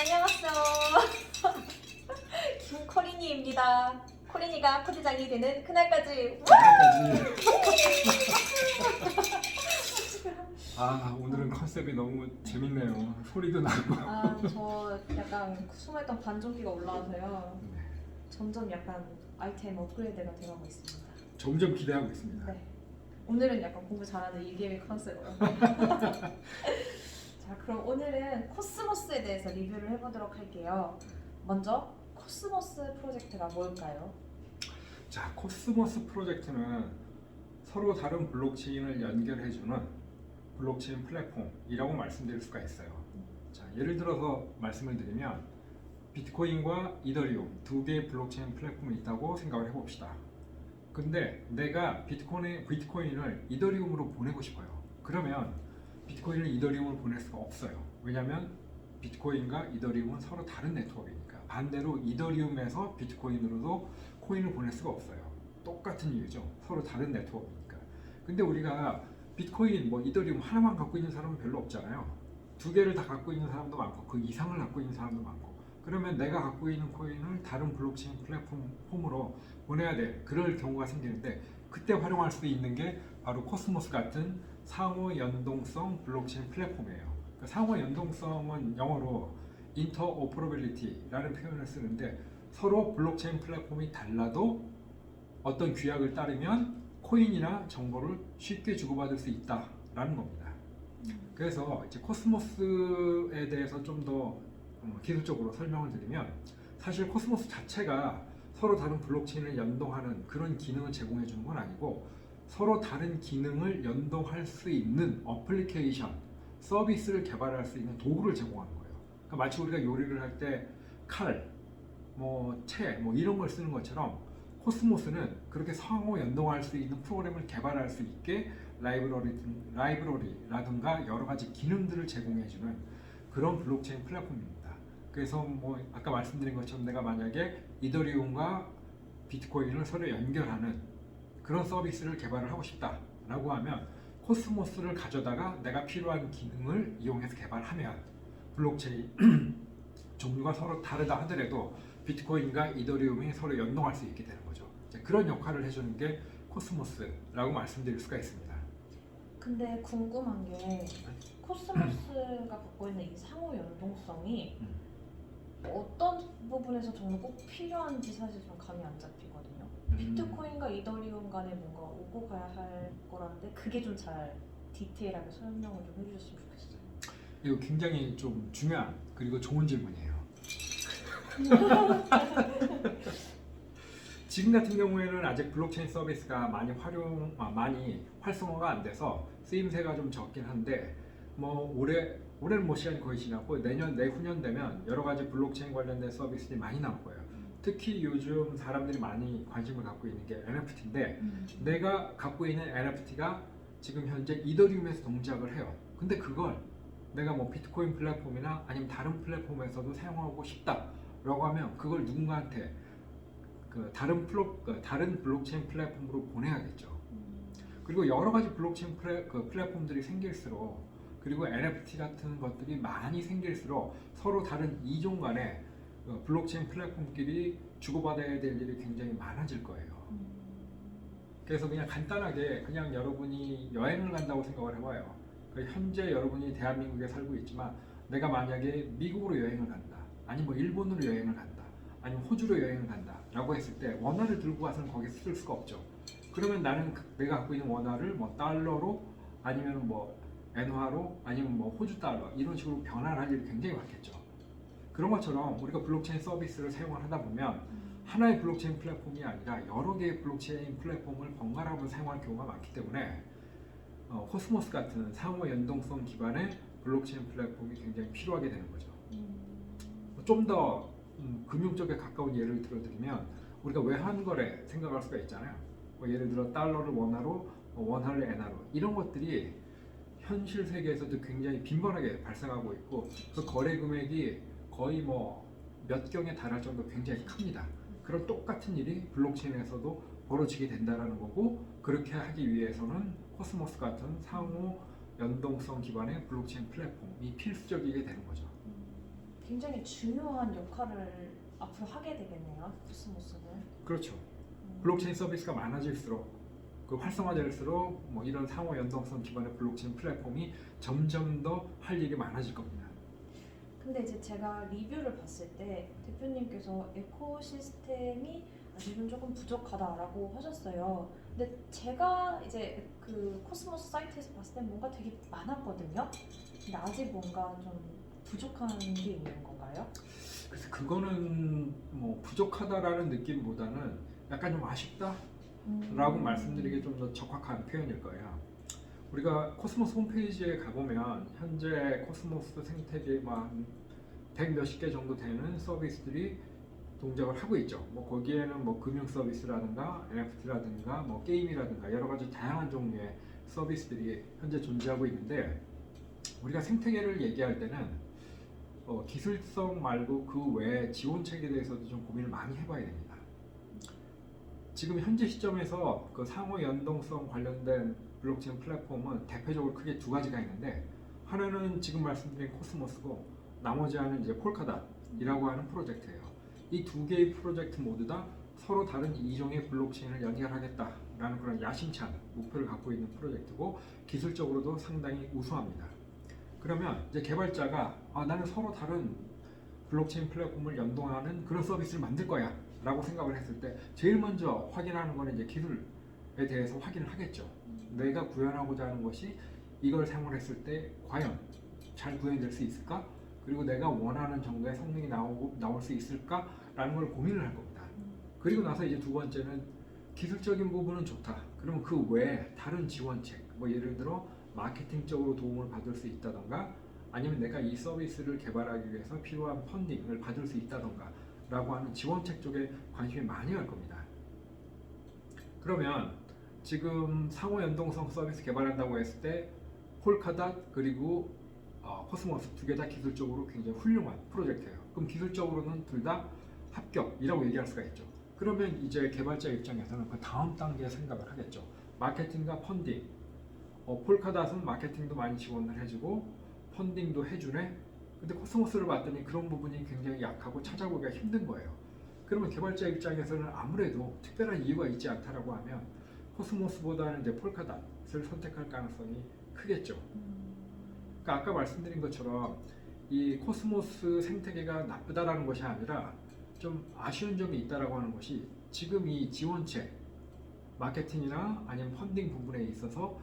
안녕하세요. 김코리니입니다. 코리니가 코디장이 되는 그날까지. 아 오늘은 컨셉이 너무 재밌네요. 소리도 나고. 아, 저 약간 숨어있던 반전기가 올라와서요. 네, 점점 약간 아이템 업그레이드가 돼가고 있습니다. 점점 기대하고 있습니다. 네. 오늘은 약간 공부 잘하는 일개의 컨셉으로. 자, 그럼 오늘은 코스모스에 대해서 리뷰를 해보도록 할게요. 먼저 코스모스 프로젝트가 뭘까요? 자 코스모스 프로젝트는 서로 다른 블록체인을 연결해주는 블록체인 플랫폼이라고 말씀드릴 수가 있어요. 자 예를 들어서 말씀을 드리면 비트코인과 이더리움 두 개의 블록체인 플랫폼이 있다고 생각을 해봅시다. 근데 내가 비트코인, 비트코인을 이더리움으로 보내고 싶어요. 그러면 비트코인을 이더리움으로 보낼 수가 없어요. 왜냐하면 비트코인과 이더리움은 서로 다른 네트워크이니까 반대로 이더리움에서 비트코인으로도 코인을 보낼 수가 없어요. 똑같은 이유죠. 서로 다른 네트워크니까. 근데 우리가 비트코인, 뭐 이더리움 하나만 갖고 있는 사람은 별로 없잖아요. 두 개를 다 갖고 있는 사람도 많고 그 이상을 갖고 있는 사람도 많고 그러면 내가 갖고 있는 코인을 다른 블록체인 플랫폼으로 보내야 돼. 그럴 경우가 생기는데 그때 활용할 수 있는 게 바로 코스모스 같은 상호 연동성 블록체인 플랫폼이에요. 그 상호 연동성은 영어로 interoperability라는 표현을 쓰는데 서로 블록체인 플랫폼이 달라도 어떤 규약을 따르면 코인이나 정보를 쉽게 주고받을 수 있다라는 겁니다. 그래서 이제 코스모스에 대해서 좀더 어, 기술적으로 설명을 드리면 사실 코스모스 자체가 서로 다른 블록체인을 연동하는 그런 기능을 제공해 주는 건 아니고 서로 다른 기능을 연동할 수 있는 어플리케이션 서비스를 개발할 수 있는 도구를 제공하는 거예요. 그러니까 마치 우리가 요리를 할 때 칼, 뭐 채, 뭐 이런 걸 쓰는 것처럼 코스모스는 그렇게 상호 연동할 수 있는 프로그램을 개발할 수 있게 라이브러리, 라이브러리라든가 여러 가지 기능들을 제공해주는 그런 블록체인 플랫폼입니다. 그래서 뭐 아까 말씀드린 것처럼 내가 만약에 이더리움과 비트코인을 서로 연결하는 그런 서비스를 개발을 하고 싶다라고 하면 코스모스를 가져다가 내가 필요한 기능을 이용해서 개발하면 블록체인 종류가 서로 다르다 하더라도 비트코인과 이더리움이 서로 연동할 수 있게 되는 거죠. 그런 역할을 해주는 게 코스모스라고 말씀드릴 수가 있습니다. 근데 궁금한 게 코스모스가 갖고 있는 이 상호 연동성이 음. 어떤 부분에서 정말 꼭 필요한지 사실 좀 감이 안 잡히거든요. 비트코인과 이더리움 간에 뭔가 오고 가야 할 거라는데 그게 좀 잘 디테일하게 설명을 좀 해주셨으면 좋겠어요. 이거 굉장히 좀 중요한 그리고 좋은 질문이에요. 지금 같은 경우에는 아직 블록체인 서비스가 많이 활용, 아, 많이 활성화가 안 돼서 쓰임새가 좀 적긴 한데 뭐 올해 올해는 뭐 시간이 거의 지났고 내년 내후년 되면 여러 가지 블록체인 관련된 서비스들이 많이 나올 거예요. 특히 요즘 사람들이 많이 관심을 갖고 있는 게 NFT인데 내가 갖고 있는 NFT가 지금 현재 이더리움에서 동작을 해요. 근데 그걸 내가 뭐 비트코인 플랫폼이나 아니면 다른 플랫폼에서도 사용하고 싶다라고 하면 그걸 누군가한테 그 다른 플로, 그 다른 블록체인 플랫폼으로 보내야겠죠. 그리고 여러 가지 블록체인 플랫, 그 플랫폼들이 생길수록 그리고 NFT 같은 것들이 많이 생길수록 서로 다른 이종 그 블록체인 플랫폼끼리 주고받아야 될 일이 굉장히 많아질 거예요. 그래서 그냥 간단하게 그냥 여러분이 여행을 간다고 생각을 해봐요. 그 현재 여러분이 대한민국에 살고 있지만 내가 만약에 미국으로 여행을 간다, 아니면 뭐 일본으로 여행을 간다, 아니면 호주로 여행을 간다라고 했을 때 원화를 들고 가서는 거기서 쓸 수가 없죠. 그러면 나는 그- 내가 갖고 있는 원화를 뭐 달러로 아니면 뭐 엔화로 아니면 뭐 호주 달러 이런 식으로 변환할 일이 굉장히 많겠죠. 그런 것처럼 우리가 블록체인 서비스를 사용을 하다 보면 하나의 블록체인 플랫폼이 아니라 여러 개의 블록체인 플랫폼을 번갈아가면서 사용할 경우가 많기 때문에 어, 코스모스 같은 상호 연동성 기반의 블록체인 플랫폼이 굉장히 필요하게 되는 거죠. 좀더 음, 금융 쪽에 가까운 예를 들어드리면 우리가 외환거래 생각할 수가 있잖아요. 뭐 예를 들어 달러를 원화로, 뭐 원화를 엔화로 이런 것들이 현실 세계에서도 굉장히 빈번하게 발생하고 있고 그 거래 금액이 거의 뭐 몇 경에 달할 정도 굉장히 큽니다. 그런 똑같은 일이 블록체인에서도 벌어지게 된다라는 거고 그렇게 하기 위해서는 코스모스 같은 상호 연동성 기반의 블록체인 플랫폼이 필수적이게 되는 거죠. 굉장히 중요한 역할을 앞으로 하게 되겠네요. 코스모스는. 그렇죠. 음. 블록체인 서비스가 많아질수록 그 활성화될수록 뭐 이런 상호 연동성 기반의 블록체인 플랫폼이 점점 더 할 일이 많아질 겁니다. 근데 이제 제가 리뷰를 봤을 때 대표님께서 에코시스템이 아직은 조금 부족하다라고 하셨어요. 근데 제가 이제 그 코스모스 사이트에서 봤을 때 뭔가 되게 많았거든요. 근데 아직 뭔가 좀 부족한 게 있는 건가요? 그래서 그거는 뭐 부족하다라는 느낌보다는 약간 좀 아쉽다라고 음. 말씀드리기 좀 더 적확한 표현일 거예요. 우리가 코스모스 홈페이지에 가보면 현재 코스모스 생태계 막100 몇십 개 정도 되는 서비스들이 동작을 하고 있죠. 뭐 거기에는 뭐 금융 서비스라든가 NFT라든가 뭐 게임이라든가 여러 가지 다양한 종류의 서비스들이 현재 존재하고 있는데 우리가 생태계를 얘기할 때는 어, 기술성 말고 그외 지원책에 대해서도 좀 고민을 많이 해봐야 됩니다. 지금 현재 시점에서 그 상호 연동성 관련된 블록체인 플랫폼은 대표적으로 크게 두 가지가 있는데 하나는 지금 말씀드린 코스모스고 나머지 하나는 이제 폴카닷이라고 하는 프로젝트예요. 이 두 개의 프로젝트 모두 다 서로 다른 이종의 블록체인을 연결하겠다라는 그런 야심찬 목표를 갖고 있는 프로젝트고 기술적으로도 상당히 우수합니다. 그러면 이제 개발자가 아, 나는 서로 다른 블록체인 플랫폼을 연동하는 그런 서비스를 만들 거야 라고 생각을 했을 때 제일 먼저 확인하는 거는 이제 기술에 대해서 확인을 하겠죠. 내가 구현하고자 하는 것이 이걸 사용했을 때 과연 잘 구현될 수 있을까? 그리고 내가 원하는 정도의 성능이 나오고 나올 수 있을까라는 걸 고민을 할 겁니다. 그리고 나서 이제 두 번째는 기술적인 부분은 좋다. 그러면 그 외에 다른 지원책, 뭐 예를 들어 마케팅적으로 도움을 받을 수 있다던가 아니면 내가 이 서비스를 개발하기 위해서 필요한 펀딩을 받을 수 있다던가 라고 하는 지원책 쪽에 관심이 많이 갈 겁니다. 그러면 지금 상호 연동성 서비스 개발한다고 했을 때 폴카닷 그리고 어, 코스모스 두 개 다 기술적으로 굉장히 훌륭한 프로젝트예요. 그럼 기술적으로는 둘 다 합격이라고 얘기할 수가 있죠. 그러면 이제 개발자 입장에서는 그 다음 단계 생각을 하겠죠. 마케팅과 펀딩. 어, 폴카닷은 마케팅도 많이 지원을 해주고 펀딩도 해주네. 근데 코스모스를 봤더니 그런 부분이 굉장히 약하고 찾아보기가 힘든 거예요. 그러면 개발자 입장에서는 아무래도 특별한 이유가 있지 않다라고 하면 코스모스보다는 이제 폴카닷을 선택할 가능성이 크겠죠. 음. 그러니까 아까 말씀드린 것처럼 이 코스모스 생태계가 나쁘다라는 것이 아니라 좀 아쉬운 점이 있다라고 하는 것이 지금 이 지원책 마케팅이나 아니면 펀딩 부분에 있어서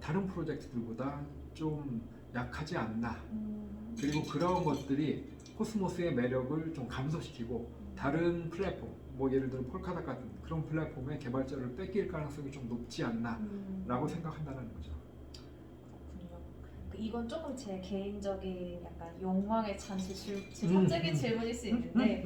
다른 프로젝트들보다 좀 약하지 않나 음. 그리고 그런 것들이 코스모스의 매력을 좀 감소시키고 다른 플랫폼 뭐 예를 들어 폴카닷 같은 그런 플랫폼의 개발자를 뺏길 가능성이 좀 높지 않나라고 음. 생각한다는 거죠. 그렇군요. 그 이건 조금 제 개인적인 약간 욕망에 찬 음, 사적인 음. 질문일 수 있는데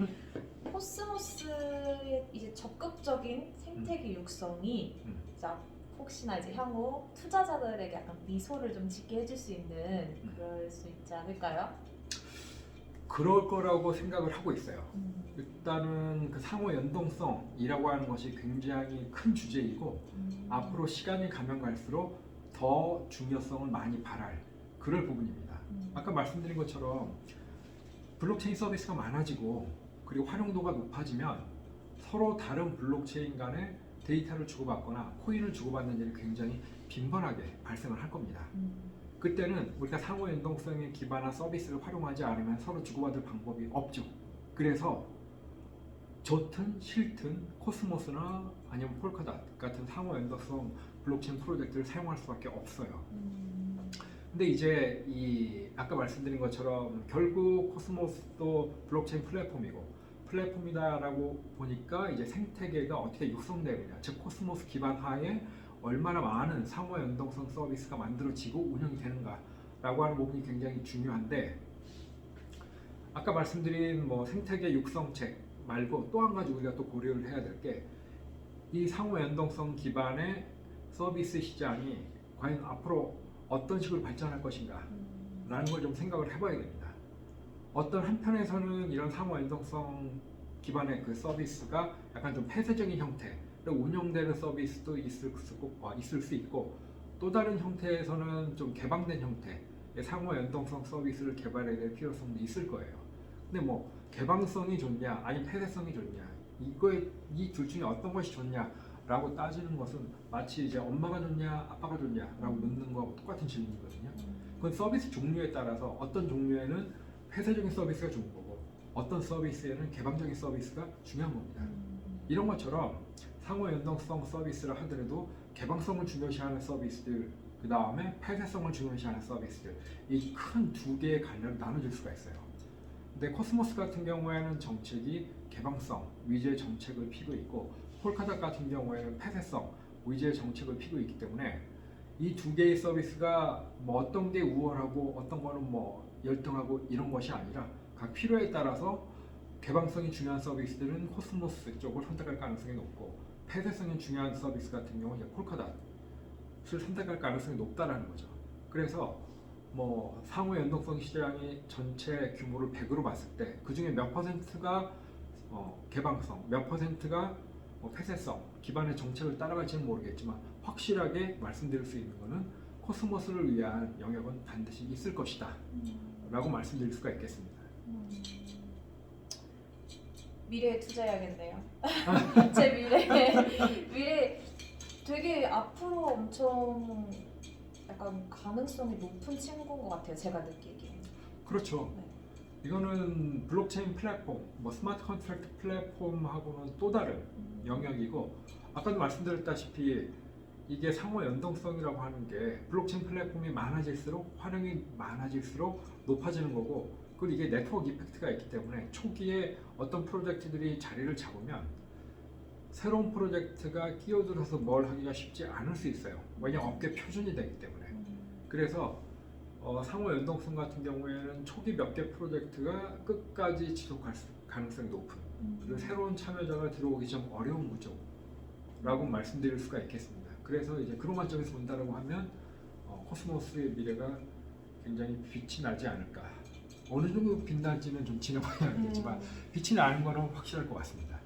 코스모스의 이제 적극적인 생태계 육성이 음. 자 혹시나 이제 향후 투자자들에게 약간 미소를 좀 짓게 해줄 수 있는 음. 그럴 수 있지 않을까요? 그럴 거라고 생각을 하고 있어요. 음. 일단은 그 상호 연동성이라고 하는 것이 굉장히 큰 주제이고 음. 앞으로 시간이 가면 갈수록 더 중요성을 많이 발할 그럴 부분입니다. 음. 아까 말씀드린 것처럼 블록체인 서비스가 많아지고 그리고 활용도가 높아지면 서로 다른 블록체인 간에 데이터를 주고받거나 코인을 주고받는 일이 굉장히 빈번하게 발생을 할 겁니다. 음. 그때는 우리가 상호 연동성에 기반한 서비스를 활용하지 않으면 서로 주고받을 방법이 없죠. 그래서 좋든 싫든 코스모스나 아니면 폴카닷 같은 상호 연동성 블록체인 프로젝트를 사용할 수밖에 없어요. 음. 근데 이제 이 아까 말씀드린 것처럼 결국 코스모스도 블록체인 플랫폼이고 플랫폼이다라고 보니까 이제 생태계가 어떻게 육성되느냐 즉 코스모스 기반 하에 얼마나 많은 상호 연동성 서비스가 만들어지고 운영이 되는가라고 하는 부분이 굉장히 중요한데 아까 말씀드린 뭐 생태계 육성책 말고 또 한 가지 우리가 또 고려를 해야 될 게 이 상호 연동성 기반의 서비스 시장이 과연 앞으로 어떤 식으로 발전할 것인가 음. 라는 걸 좀 생각을 해봐야 됩니다. 어떤 한편에서는 이런 상호 연동성 기반의 그 서비스가 약간 좀 폐쇄적인 형태로 운영되는 서비스도 있을 수 있고, 어, 있을 수 있고 또 다른 형태에서는 좀 개방된 형태의 상호 연동성 서비스를 개발해야 될 필요성도 있을 거예요. 근데 뭐 개방성이 좋냐 아니면 폐쇄성이 좋냐 이거에 이 둘 중에 어떤 것이 좋냐라고 따지는 것은 마치 이제 엄마가 좋냐 아빠가 좋냐라고 묻는 거하고 똑같은 질문이거든요. 그건 서비스 종류에 따라서 어떤 종류에는 폐쇄적인 서비스가 좋은 거고 어떤 서비스에는 개방적인 서비스가 중요한 겁니다. 이런 것처럼 상호 연동성 서비스를 하더라도 개방성을 중요시하는 서비스들 그 다음에 폐쇄성을 중요시하는 서비스들 이 큰 두 개의 갈래로 나눠질 수가 있어요. 근데 코스모스 같은 경우에는 정책이 개방성 위주의 정책을 피고 있고 폴카닷 같은 경우에는 폐쇄성 위주의 정책을 피고 있기 때문에 이 두 개의 서비스가 뭐 어떤 게 우월하고 어떤 거는 뭐 열등하고 이런 것이 아니라 각 필요에 따라서 개방성이 중요한 서비스들은 코스모스 쪽을 선택할 가능성이 높고 폐쇄성이 중요한 서비스 같은 경우는 이제 폴카닷을 선택할 가능성이 높다라는 거죠. 그래서 뭐 상호 연동성 시장이 전체 규모를 100으로 봤을 때 그 중에 몇 퍼센트가 어, 개방성, 몇 퍼센트가 뭐 폐쇄성 기반의 정책을 따라갈지는 모르겠지만 확실하게 말씀드릴 수 있는 것은 코스모스를 위한 영역은 반드시 있을 것이다 라고 말씀드릴 수가 있겠습니다. 미래에 투자해야겠네요. 제 미래 미래 되게 앞으로 엄청 약간 가능성이 높은 친구인 것 같아요. 제가 느끼기에. 그렇죠. 네. 이거는 블록체인 플랫폼, 뭐 스마트 컨트랙트 플랫폼하고는 또 다른 영역이고 아까도 말씀드렸다시피 이게 상호 연동성이라고 하는 게 블록체인 플랫폼이 많아질수록 활용이 많아질수록 높아지는 거고 그리고 이게 네트워크 이펙트가 있기 때문에 초기에 어떤 프로젝트들이 자리를 잡으면 새로운 프로젝트가 끼어들어서 뭘 하기가 쉽지 않을 수 있어요. 왜냐하면 업계 표준이 되기 때문에. 그래서 어, 상호 연동성 같은 경우에는 초기 몇 개 프로젝트가 끝까지 지속할 수- 가능성이 높은 그리고 새로운 참여자가 들어오기 좀 어려운 구조라고 말씀드릴 수가 있겠습니다. 그래서 이제 그런 관점에서 본다라고 하면 어, 코스모스의 미래가 굉장히 빛이 나지 않을까. 어느 정도 빛날지는 좀 지나봐야 알겠지만 음, 빛이 나는 거는 확실할 것 같습니다.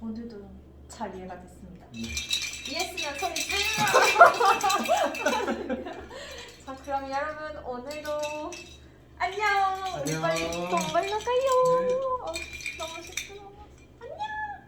오늘도 잘 이해가 됐습니다. 예. 이해했으면 소리 질러! 자 그럼 여러분 오늘도 안녕! 우리 안녕. 빨리 돈 벌러 가요! 네. 어, 너무 시끄러워.